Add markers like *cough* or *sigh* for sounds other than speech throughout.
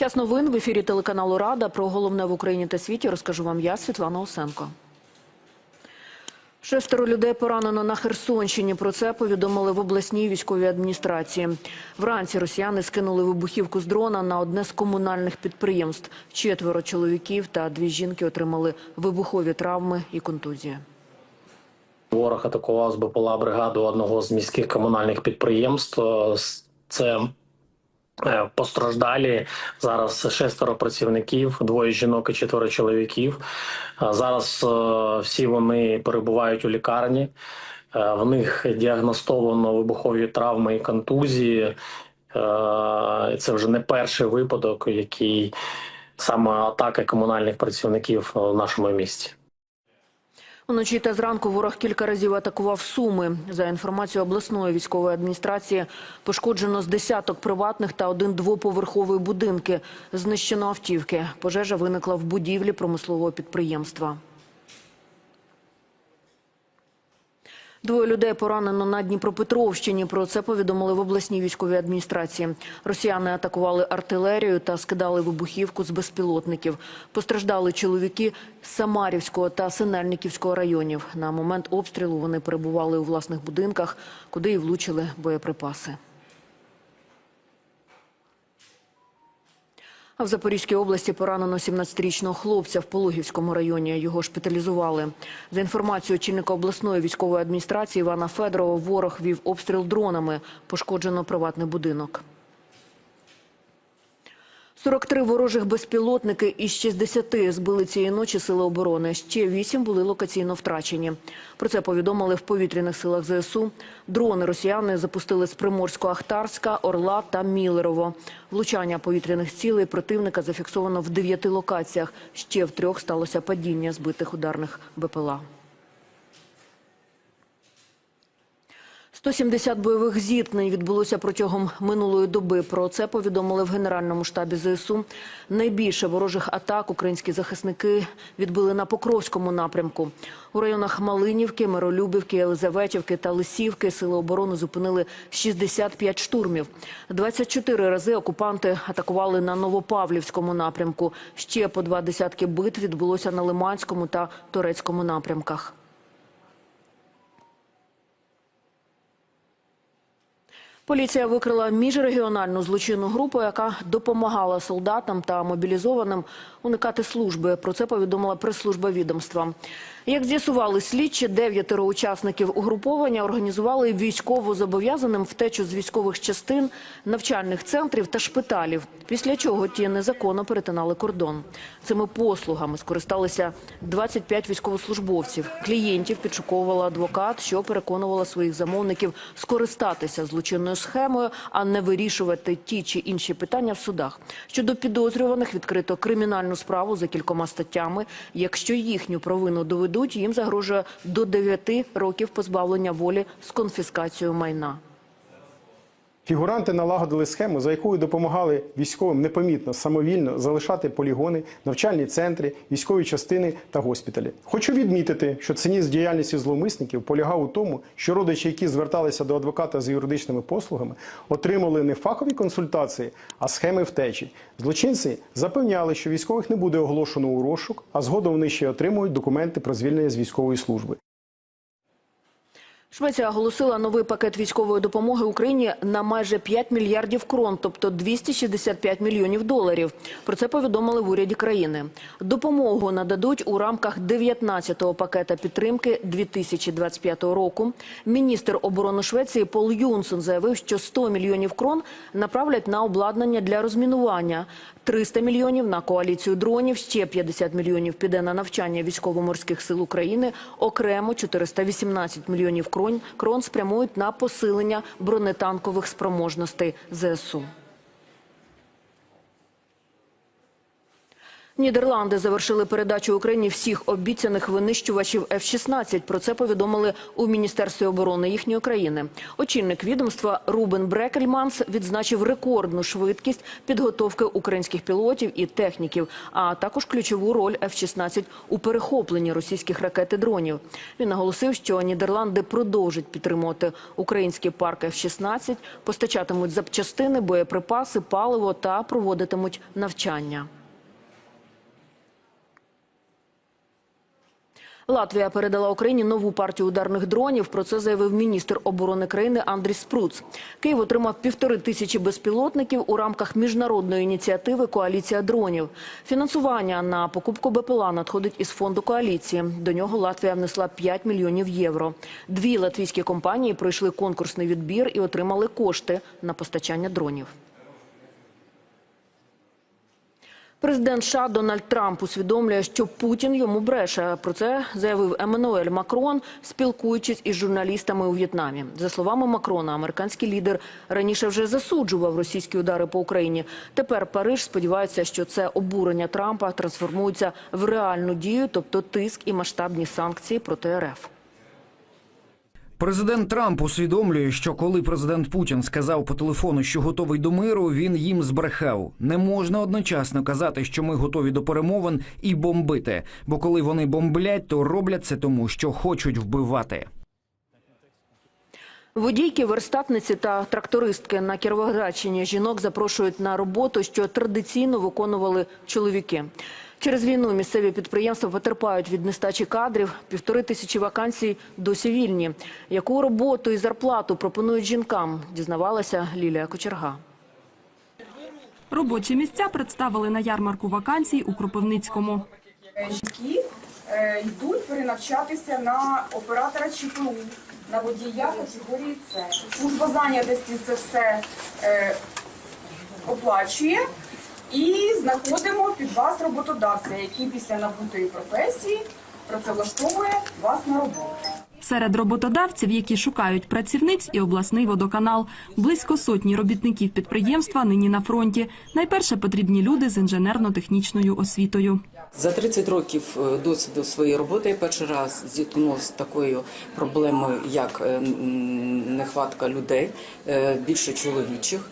Час новин в ефірі телеканалу Рада про головне в Україні та світі розкажу вам я, Світлана Осенко. Шестеро людей поранено на Херсонщині. Про це повідомили в обласній військовій адміністрації. Вранці росіяни скинули вибухівку з дрона на одне з комунальних підприємств. Четверо чоловіків та дві жінки отримали вибухові травми і контузії. Ворог атакував з БПЛА бригаду одного з міських комунальних підприємств. Е, Це постраждалі зараз шестеро працівників, двоє жінок і четверо чоловіків. Е, Зараз е, всі вони перебувають у лікарні. Е, В них діагностовано вибухові травми і контузії. Е, Це вже не перший випадок, який саме атака комунальних працівників в нашому місті. Уночі та зранку ворог кілька разів атакував Суми. За інформацією обласної військової адміністрації, пошкоджено з десяток приватних та один двоповерховий будинки. Знищено автівки. Пожежа виникла в будівлі промислового підприємства. Двоє людей поранено на Дніпропетровщині. Про це повідомили в обласній військовій адміністрації. Росіяни атакували артилерію та скидали вибухівку з безпілотників. Постраждали чоловіки Самарівського та Синельниківського районів. На момент обстрілу вони перебували у власних будинках, куди і влучили боєприпаси. А в Запорізькій області поранено 17-річного хлопця в Пологівському районі. Його шпиталізували. За інформацією очільника обласної військової адміністрації Івана Федорова, ворог вів обстріл дронами. Пошкоджено приватний будинок. 43 ворожих безпілотники із 60 збили цієї ночі сили оборони. Ще 8 були локаційно втрачені. Про це повідомили в повітряних силах ЗСУ. Дрони росіяни запустили з Приморсько-Ахтарська, Орла та Мілерово. Влучання повітряних цілей противника зафіксовано в 9 локаціях. Ще в трьох сталося падіння збитих ударних БПЛА. 170 бойових зіткнень відбулося протягом минулої доби. Про це повідомили в Генеральному штабі ЗСУ. Найбільше ворожих атак українські захисники відбили на Покровському напрямку. У районах Малинівки, Миролюбівки, Елизаветівки та Лисівки сили оборони зупинили 65 штурмів. 24 рази окупанти атакували на Новопавлівському напрямку. Ще по два десятки битв відбулося на Лиманському та Торецькому напрямках. Поліція викрила міжрегіональну злочинну групу, яка допомагала солдатам та мобілізованим уникати служби. Про це повідомила прес-служба відомства. Як з'ясували слідчі, дев'ятеро учасників угруповання організували військово-зобов'язаним втечу з військових частин, навчальних центрів та шпиталів, після чого ті незаконно перетинали кордон. Цими послугами скористалися 25 військовослужбовців. Клієнтів підшуковувала адвокат, що переконувала своїх замовників скористатися злочинною схемою, а не вирішувати ті чи інші питання в судах. Щодо підозрюваних відкрито кримінальну справу за кількома статтями. Якщо їхню провину доведуть, їм загрожує до 9 років позбавлення волі з конфіскацією майна. Фігуранти налагодили схему, за якою допомагали військовим непомітно самовільно залишати полігони, навчальні центри, військові частини та госпіталі. Хочу відмітити, що цинізм діяльності зловмисників полягав у тому, що родичі, які зверталися до адвоката з юридичними послугами, отримали не фахові консультації, а схеми втечі. Злочинці запевняли, що військових не буде оголошено у розшук, а згодом вони ще отримують документи про звільнення з військової служби. Швеція оголосила новий пакет військової допомоги Україні на майже 5 мільярдів крон, тобто 265 мільйонів доларів. Про це повідомили в уряді країни. Допомогу нададуть у рамках 19-го пакета підтримки 2025 року. Міністр оборони Швеції Пол Юнсон заявив, що 100 мільйонів крон направлять на обладнання для розмінування. 300 мільйонів на коаліцію дронів, ще 50 мільйонів піде на навчання військово-морських сил України. Окремо 418 мільйонів крон, крон спрямують на посилення бронетанкових спроможностей ЗСУ. Нідерланди завершили передачу Україні всіх обіцяних винищувачів F-16. Про це повідомили у Міністерстві оборони їхньої країни. Очільник відомства Рубен Брекельманс відзначив рекордну швидкість підготовки українських пілотів і техніків, а також ключову роль F-16 у перехопленні російських ракет і дронів. Він наголосив, що Нідерланди продовжать підтримувати український парк F-16, постачатимуть запчастини, боєприпаси, паливо та проводитимуть навчання. Латвія передала Україні нову партію ударних дронів. Про це заявив міністр оборони країни Андрій Спруц. Київ отримав півтори тисячі безпілотників у рамках міжнародної ініціативи Коаліція дронів. Фінансування на покупку БПЛА надходить із фонду коаліції. До нього Латвія внесла 5 мільйонів євро. Дві латвійські компанії пройшли конкурсний відбір і отримали кошти на постачання дронів. Президент США Дональд Трамп усвідомлює, що Путін йому бреше. Про це заявив Еммануель Макрон, спілкуючись із журналістами у В'єтнамі. За словами Макрона, американський лідер раніше вже засуджував російські удари по Україні. Тепер Париж сподівається, що це обурення Трампа трансформується в реальну дію, тобто тиск і масштабні санкції проти РФ. Президент Трамп усвідомлює, що коли президент Путін сказав по телефону, що готовий до миру, він їм збрехав. Не можна одночасно казати, що ми готові до перемовин і бомбити. Бо коли вони бомблять, то роблять це тому, що хочуть вбивати. Водійки, верстатниці та трактористки на Кіровоградщині жінок запрошують на роботу, що традиційно виконували чоловіки. Через війну місцеві підприємства потерпають від нестачі кадрів. Півтори тисячі вакансій досі вільні. Яку роботу і зарплату пропонують жінкам, дізнавалася Лілія Кочерга. Робочі місця представили на ярмарку вакансій у Кропивницькому. жінки е, йдуть перенавчатися на оператора ЧПУ, на водія категорії С. Служба зайнятості це все е, оплачує. І знаходимо під вас роботодавця, який після набутої професії працевлаштовує вас на роботу. Серед роботодавців, які шукають працівниць, і обласний водоканал. Близько сотні робітників підприємства нині на фронті. Найперше потрібні люди з інженерно-технічною освітою. За 30 років е, досвіду своєї роботи я перший раз зіткнулася з такою проблемою, як е, нехватка людей, е, більше чоловічих,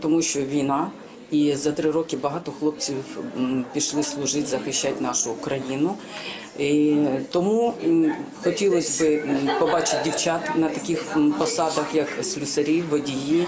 тому що війна. І за три роки багато хлопців пішли служити, захищати нашу країну. І тому хотілося б побачити дівчат на таких посадах, як слюсарі, водії,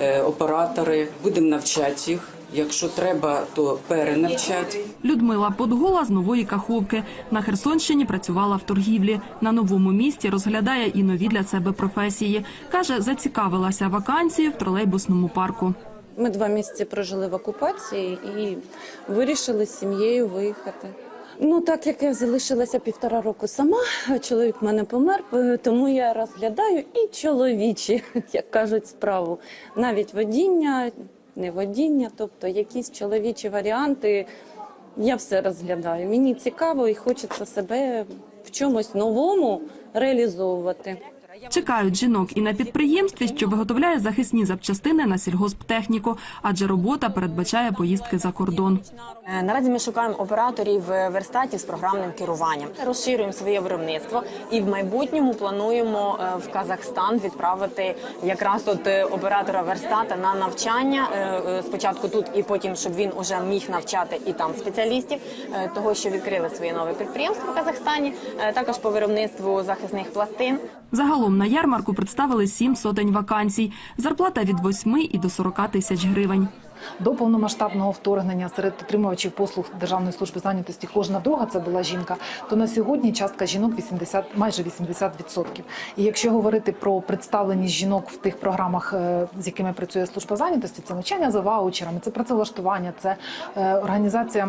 е, оператори. Будемо навчати їх. Якщо треба, то перенавчати. Людмила Подгола з нової Каховки. На Херсонщині працювала в торгівлі. На новому місці розглядає і нові для себе професії. Каже, зацікавилася вакансією в тролейбусному парку. Ми два місяці прожили в окупації і вирішили з сім'єю виїхати. Ну, так як я залишилася півтора року сама, чоловік в мене помер, е, тому я розглядаю і чоловічі, *laughs* як кажуть, справу. Навіть водіння, не водіння, тобто якісь чоловічі варіанти. Я все розглядаю. Мені цікаво і хочеться себе в чомусь новому реалізовувати. Чекають жінок і на підприємстві, що виготовляє захисні запчастини на сільгосптехніку, адже робота передбачає поїздки за кордон. Е, Наразі ми шукаємо операторів е, верстатів з програмним керуванням. Розширюємо своє виробництво і в майбутньому плануємо е, в Казахстан відправити якраз от оператора верстата на навчання. Спочатку тут і потім, щоб він уже міг навчати і там спеціалістів, того що відкрили своє нове підприємство в Казахстані, також по виробництву захисних пластин. Загалом на ярмарку представили сім сотень вакансій. Зарплата від 8 і до 40 тисяч гривень. До повномасштабного вторгнення серед отримувачів послуг Державної служби зайнятості кожна друга це була жінка. То на сьогодні частка жінок 80, майже 80%. І якщо говорити про представленість жінок в тих програмах, е, з якими працює служба зайнятості, це навчання за ваучерами, це працевлаштування, це е, організація.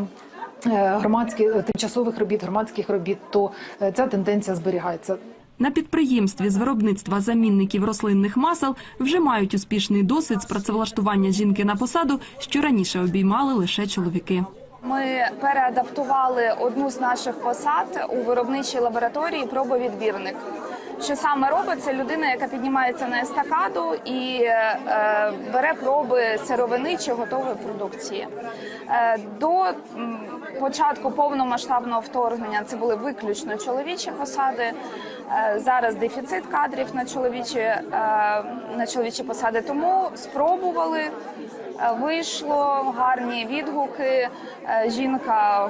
е, Громадських тимчасових робіт, громадських робіт, то ця тенденція зберігається. На підприємстві з виробництва замінників рослинних масел вже мають успішний досвід з працевлаштування жінки на посаду, що раніше обіймали лише чоловіки. Ми переадаптували одну з наших посад у виробничій лабораторії пробовідбірник. Що саме робить? Це людина, яка піднімається на естакаду і е, бере проби сировини чи готової продукції. Е, до початку повномасштабного вторгнення це були виключно чоловічі посади. Е, зараз дефіцит кадрів на чоловічі, е, на чоловічі посади. Тому спробували. Е, Вийшло гарні відгуки. Жінка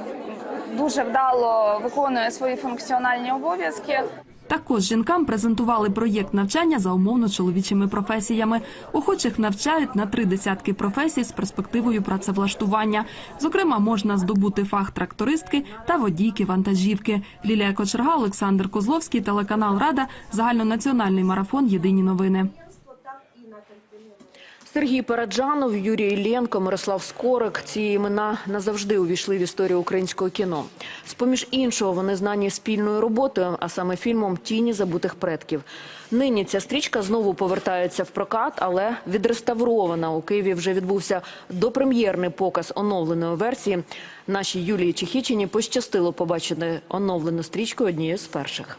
дуже вдало виконує свої функціональні обов'язки. Також жінкам презентували проєкт навчання за умовно чоловічими професіями. Охочих навчають на три десятки професій з перспективою працевлаштування. Зокрема, можна здобути фах трактористки та водійки вантажівки. Лілія Кочерга, Олександр Козловський, телеканал Рада, загальнонаціональний марафон. Єдині новини. Сергій Параджанов, Юрій Іллєнко, Мирослав Скорик. Ці імена назавжди увійшли в історію українського кіно. З-поміж іншого, вони знані спільною роботою, а саме фільмом Тіні забутих предків. Нині ця стрічка знову повертається в прокат, але відреставрована. У Києві вже відбувся допрем'єрний показ оновленої версії. Нашій Юлії Чехічині пощастило побачити оновлену стрічку однією з перших.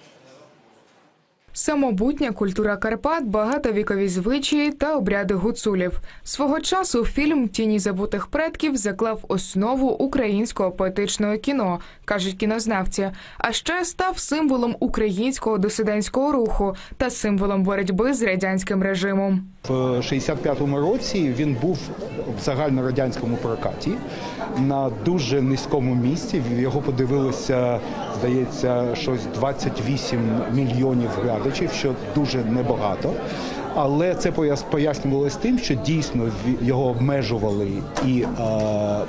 Самобутня культура Карпат, багатовікові звичаї та обряди гуцулів. Свого часу фільм Тіні забутих предків заклав основу українського поетичного кіно, кажуть кінознавці. А ще став символом українського дисидентського руху та символом боротьби з радянським режимом. В 65-му році він був в загальнорадянському прокаті на дуже низькому місці. Його подивилося, здається, щось 28 мільйонів глядачів, що дуже небагато. Але це пояс- пояснювалося тим, що дійсно його обмежували і е, е,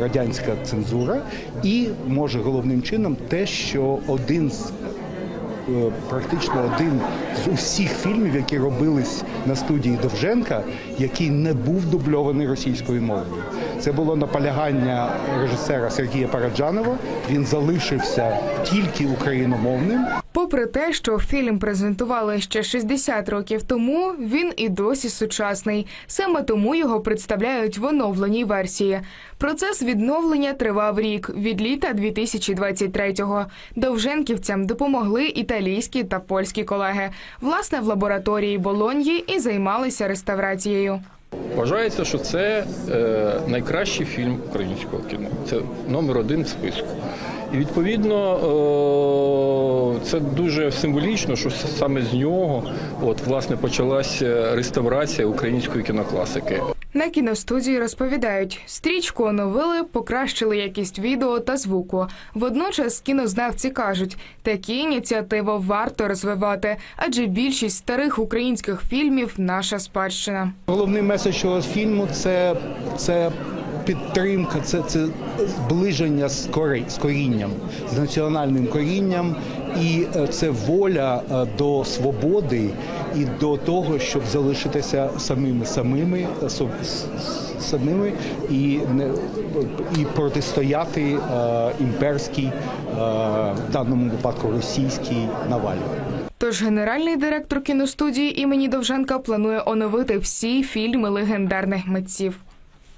радянська цензура, і може головним чином те, що один з е, практично один з усіх фільмів, які робились на студії Довженка, який не був дубльований російською мовою. Це було наполягання режисера Сергія Параджанова. Він залишився тільки україномовним. Попри те, що фільм презентували ще 60 років тому, він і досі сучасний. Саме тому його представляють в оновленій версії. Процес відновлення тривав рік від літа 2023-го. Довженківцям допомогли італійські та польські колеги. Власне, в лабораторії Болоньї і займалися реставрацією. Вважається, що це е, найкращий фільм українського кіно. Це номер один в списку. І відповідно е, це дуже символічно, що саме з нього от власне почалася реставрація української кінокласики. На кіностудії розповідають, стрічку оновили, покращили якість відео та звуку. Водночас кінознавці кажуть, такі ініціативи варто розвивати, адже більшість старих українських фільмів наша спадщина. Головний меседж цього фільму це, це підтримка, це, це зближення з, корінням, з національним корінням, і е, це воля е, до свободи і до того, щоб залишитися самими самими, е, самими і не і протистояти імперській, в даному випадку російській навалі. Тож генеральний директор кіностудії імені Довженка планує оновити всі фільми легендарних митців.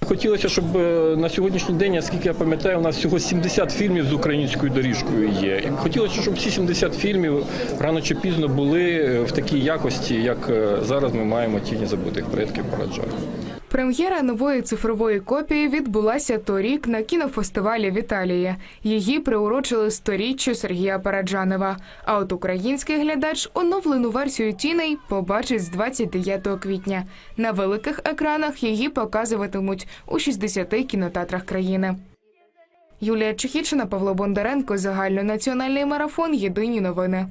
Хотілося, щоб е, на сьогоднішній день, наскільки я пам'ятаю, у нас всього 70 фільмів з українською доріжкою є. І хотілося, щоб всі 70 фільмів рано чи пізно були е, в такій якості, як е, зараз ми маємо тіні забутих предків Параджана. Прем'єра нової цифрової копії відбулася торік на кінофестивалі в Італії. Її приурочили сторіччю Сергія Параджанова. А от український глядач оновлену версію тіней побачить з 29 квітня. На великих екранах її показуватимуть у 60 кінотеатрах країни. Юлія Чехічина, Павло Бондаренко, загальнонаціональний марафон. Єдині новини.